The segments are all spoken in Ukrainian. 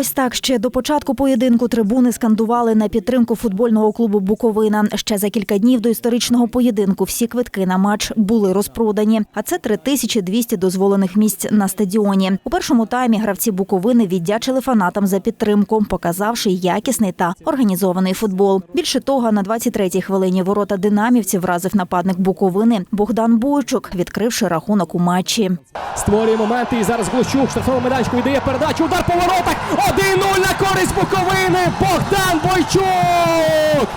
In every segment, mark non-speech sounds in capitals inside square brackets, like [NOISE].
Ось так ще до початку поєдинку трибуни скандували на підтримку футбольного клубу Буковина. Ще за кілька днів до історичного поєдинку всі квитки на матч були розпродані. А це 3200 дозволених місць на стадіоні. У першому таймі гравці Буковини віддячили фанатам за підтримку, показавши якісний та організований футбол. Більше того, на 23-й хвилині ворота динамівців вразив нападник Буковини Богдан Бойчук, відкривши рахунок у матчі. Створює моменти і зараз Глущук штрафному майданчику віддає передачу. Удар по воротах. 1-0 на користь Буковини. Богдан Бойчук.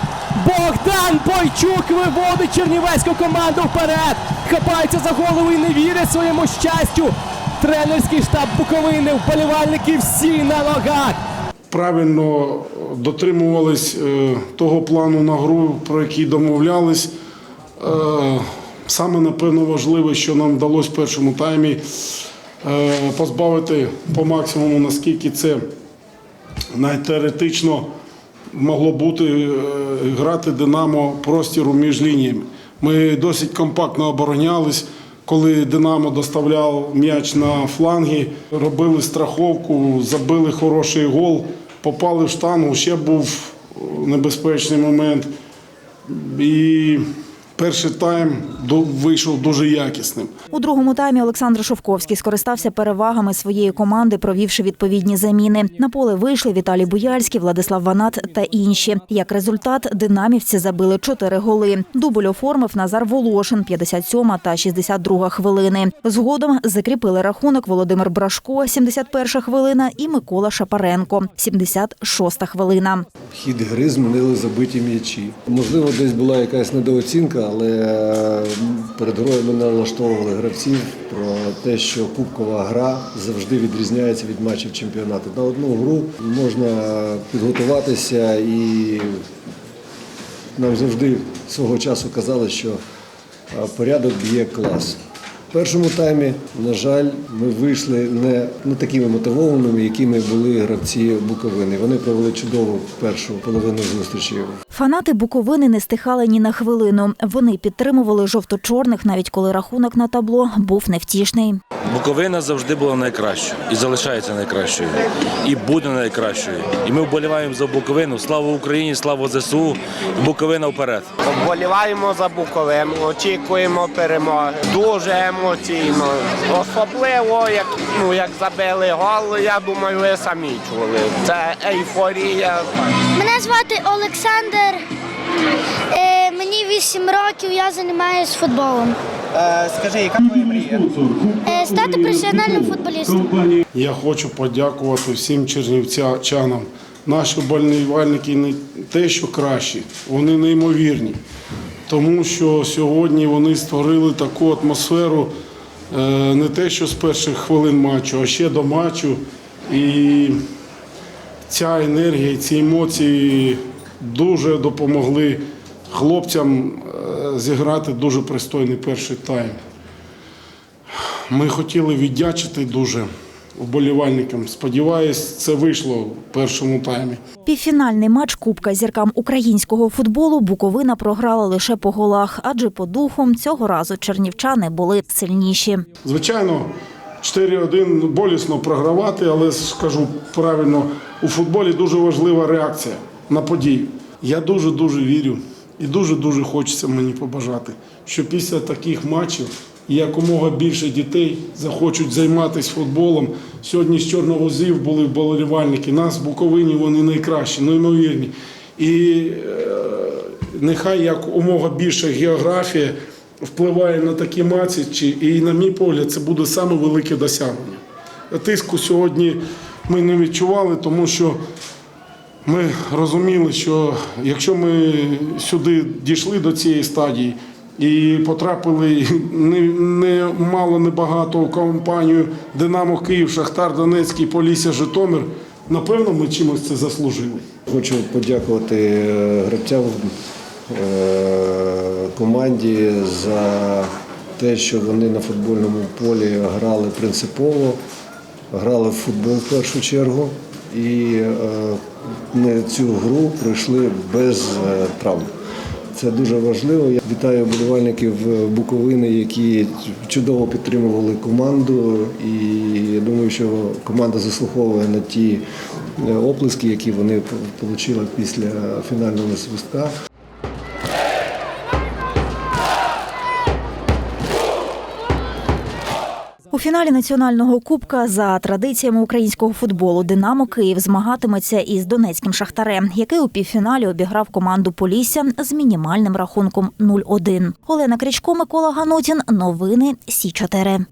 Богдан Бойчук виводить чернівецьку команду вперед. Хапається за голову і не вірить своєму щастю. Тренерський штаб Буковини, вболівальники всі на ногах. правильно дотримувались е, того плану на гру, про який домовлялись. Е, Саме напевно важливе, що нам вдалося в першому таймі е, позбавити по максимуму, наскільки це навіть теоретично могло бути е, грати Динамо простіру між лініями. Ми досить компактно оборонялись. Коли Динамо доставляв м'яч на фланги, робили страховку, забили хороший гол, попали в штангу, ще був е, небезпечний момент. І перший тайм вийшов дуже якісним. У другому таймі Олександр Шовковський скористався перевагами своєї команди, провівши відповідні заміни. На поле вийшли Віталій Буяльський, Владислав Ванат та інші. Як результат, динамівці забили чотири голи. Дубль оформив Назар Волошин, 57 та 62 хвилини. Згодом закріпили рахунок Володимир Брашко, 71 хвилина, і Микола Шапаренко, 76 хвилина. Хід гри змінили забиті м'ячі. Можливо, десь була якась недооцінка, але перед грою ми налаштовували гравців про те, що кубкова гра завжди відрізняється від матчів чемпіонату. На одну гру можна підготуватися і нам завжди свого часу казали, що порядок б'є клас. Першому таймі, на жаль, ми вийшли не, не такими мотивованими, якими були гравці Буковини. Вони провели чудову першу половину зустрічі. Фанати Буковини не стихали ні на хвилину. Вони підтримували жовто-чорних, навіть коли рахунок на табло був невтішний. Буковина завжди була найкращою і залишається найкращою, і буде найкращою. І ми вболіваємо за Буковину. Слава Україні, слава ЗСУ, Буковина вперед. Вболіваємо за Буковину, очікуємо перемоги. Дуже емоційно. Особливо, як, ну, як забили гол, я думаю, ви самі чули. Це ейфорія. Мене звати Олександр. Е, мені 8 років, я займаюся футболом. Е, Скажи, яка твоя мрія? Е, стати професіональним футболістом. Я хочу подякувати всім чернівчанам. Наші вболівальники не те, що кращі, вони неймовірні. Тому що сьогодні вони створили таку атмосферу е, не те, що з перших хвилин матчу, а ще до матчу. І ця енергія, ці емоції дуже допомогли хлопцям е, зіграти дуже пристойний перший тайм. Ми хотіли віддячити дуже вболівальникам. Сподіваюсь, це вийшло в першому таймі. Півфінальний матч Кубка зіркам українського футболу Буковина програла лише по голах, адже по духу цього разу чернівчани були сильніші. Звичайно, 4-1 болісно програвати, але скажу правильно, у футболі дуже важлива реакція на подію. Я дуже-дуже вірю і дуже-дуже хочеться мені побажати, що після таких матчів якомога більше дітей захочуть займатися футболом. Сьогодні з Чорновозів були вболівальники. Нас в Буковині вони найкращі, неймовірні. І е, нехай як умога більша географія впливає на такі матчі, і, на мій погляд, це буде саме велике досягнення. Тиску сьогодні ми не відчували, тому що ми розуміли, що якщо ми сюди дійшли до цієї стадії і потрапили [LAUGHS] не, не мало небагато в компанію Динамо Київ, Шахтар Донецький, Полісся, Житомир, напевно, ми чимось це заслужили. Хочу подякувати е, гравцям е, команді за те, що вони на футбольному полі грали принципово, грали в футбол в першу чергу і е, цю гру пройшли без травм. Це дуже важливо. Я вітаю вболівальників Буковини, які чудово підтримували команду. І я думаю, що команда заслуховує на ті е, оплески, які вони отримали після фінального свистка. У фіналі національного кубка за традиціями українського футболу Динамо Київ змагатиметься із донецьким шахтарем, який у півфіналі обіграв команду Полісся з мінімальним рахунком 0-1. Олена Крічко, Микола Ганутін. Новини Сі 4